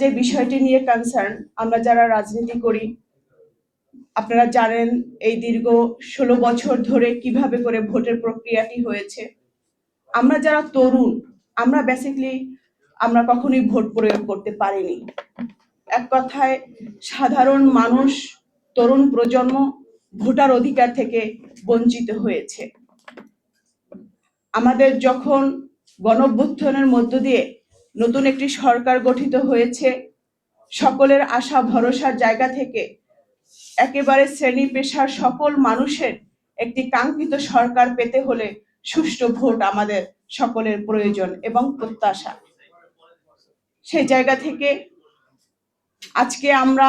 যে বিষয়টি নিয়ে কনসার্ন আমরা যারা রাজনীতি করি, আপনারা জানেন এই দীর্ঘ ষোলো বছর ধরে কীভাবে করে ভোটের প্রক্রিয়াটি হয়েছে। আমরা যারা তরুণ, আমরা বেসিকলি আমরা কখনোই ভোট প্রয়োগ করতে পারিনি। এক কথায়, সাধারণ মানুষ, তরুণ প্রজন্ম ভোটার অধিকার থেকে বঞ্চিত হয়েছে। আমাদের যখন গণঅভ্যুত্থানের মধ্য দিয়ে নতুন একটি সরকার গঠিত হয়েছে। সকলের আশা, ভরসার জায়গা থেকে একেবারে শ্রেণি পেশার সকল মানুষের একটি কাঙ্ক্ষিত সরকার পেতে হলে সুষ্ঠু ভোট আমাদের সকলের প্রয়োজন এবং প্রত্যাশা। সেই জায়গা থেকে আজকে আমরা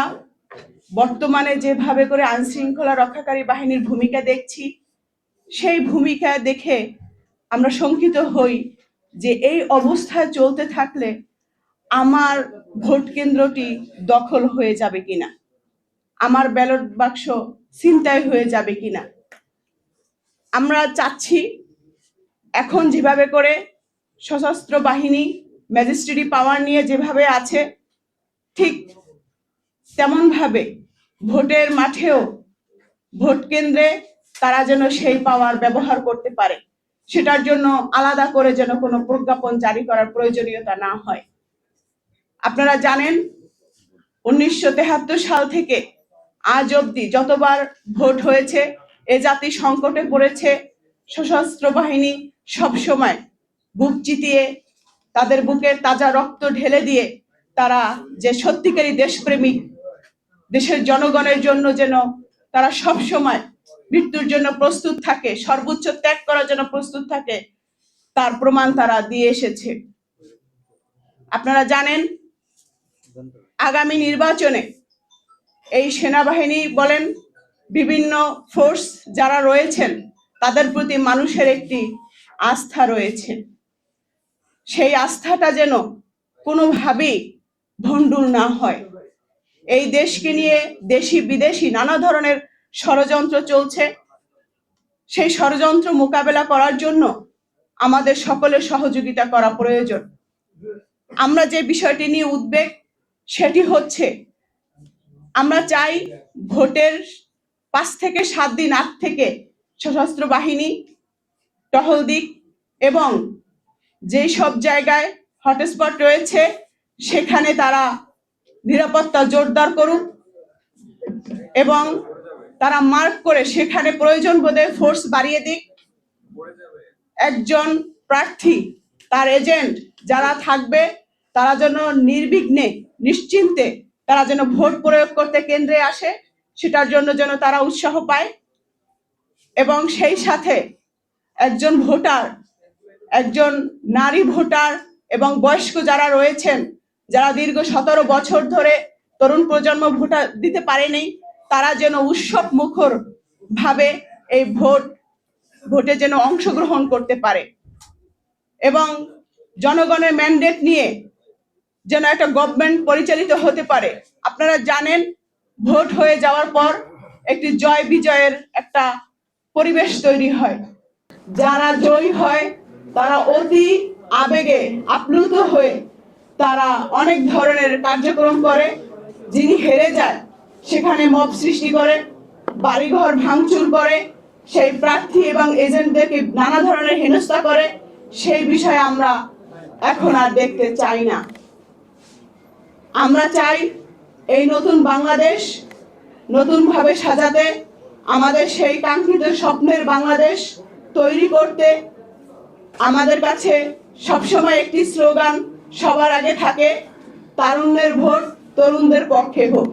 বর্তমানে যেভাবে করে আইন শৃঙ্খলা রক্ষাকারী বাহিনীর ভূমিকা দেখছি, সেই ভূমিকা দেখে আমরা শঙ্কিত হই যে এই অবস্থায় চলতে থাকলে আমার ভোট কেন্দ্রটি দখল হয়ে যাবে কিনা? আমার ব্যালট বাক্স ছিনতাই হয়ে যাবে কিনা? আমরা চাচ্ছি এখন যেভাবে করে সশস্ত্র বাহিনী, ম্যাজিস্ট্রেটি পাওয়ার নিয়ে যেভাবে আছে, ঠিক তেমনভাবে ভোটের মাঠেও ভোট কেন্দ্রে তারা যেন সেই পাওয়ার ব্যবহার করতে পারে। সেটার জন্য আলাদা করে যেন কোনো প্রজ্ঞাপন জারি করার প্রয়োজনীয়তা না হয়। আপনারা জানেন, উনিশশো সাল থেকে আজ অবধি যতবার ভোট হয়েছে, এ জাতি সংকটে পড়েছে, সশস্ত্র বাহিনী সব সময় বুক চিতিয়ে, তাদের বুকে তাজা রক্ত ঢেলে দিয়ে তারা যে সত্যিকারী দেশপ্রেমিক দেশের জনগণের জন্য যেন তারা সব সময় মৃত্যুর জন্য প্রস্তুত থাকে, সর্বোচ্চ ত্যাগ করার জন্য প্রস্তুত থাকে, তার প্রমাণ তারা দিয়ে এসেছে। আপনারা জানেন, আগামী নির্বাচনে এই সেনাবাহিনী বলেন, বিভিন্ন ফোর্স যারা রয়েছেন, তাদের প্রতি মানুষের একটি আস্থা রয়েছে। সেই আস্থাটা যেন কোনোভাবেই ভণ্ডুল না হয়। এই দেশকে নিয়ে দেশি বিদেশি নানা ধরনের ষড়যন্ত্র চলছে। সেই ষড়যন্ত্র মোকাবেলা করার জন্য আমাদের সকলের সহযোগিতা করা প্রয়োজন। আমরা যে বিষয়টি নিয়ে উদ্বেগ, সেটি হচ্ছে আমরা চাই ভোটের পাঁচ থেকে সাত দিন আগ থেকে সশস্ত্র বাহিনী টহল দিক এবং যেই সব জায়গায় হটস্পট রয়েছে, সেখানে তারা নিরাপত্তা জোরদার করুক এবং তারা মার্ক করে সেখানে প্রয়োজন বোধে ফোর্স বাড়িয়ে দিক। একজন প্রার্থী, তার এজেন্ট যারা থাকবে, তারা যেন নির্বিঘ্নে, নিশ্চিন্তে তারা যেন ভোট প্রয়োগ করতে কেন্দ্রে আসে, সেটার জন্য যেন তারা উৎসাহ পায়। এবং সেই সাথে একজন ভোটার, একজন নারী ভোটার এবং বয়স্ক যারা রয়েছেন, যারা দীর্ঘ সতেরো বছর ধরে তরুণ প্রজন্ম ভোটার দিতে পারেনি তারা যেন উৎসব মুখর ভাবে এই ভোট, ভোটে যেন অংশগ্রহণ করতে পারে। এবং জনগণের ম্যান্ডেট নিয়ে যেন একটা গভর্নমেন্ট পরিচালিত হতে পারে। আপনারা জানেন, ভোট হয়ে যাওয়ার পর একটি জয় বিজয়ের একটা পরিবেশ তৈরি হয়। যারা জয়ী হয়, তারা অতি আবেগে আপ্লুত হয়ে তারা অনেক ধরনের কার্যক্রম করে। যিনি হেরে যায় সেখানে মব সৃষ্টি করে, বাড়িঘর ভাঙচুর করে, সেই প্রার্থী এবং এজেন্টদেরকে নানা ধরনের হেনস্থা করে, সেই বিষয়ে আমরা এখন আর দেখতে চাই না। আমরা চাই এই নতুন বাংলাদেশ নতুনভাবে সাজাতে, আমাদের সেই কাঙ্ক্ষিত স্বপ্নের বাংলাদেশ তৈরি করতে, আমাদের কাছে সবসময় একটি স্লোগান সবার আগে থাকে, তারুণ্যের ভোট তরুণদের পক্ষে হোক।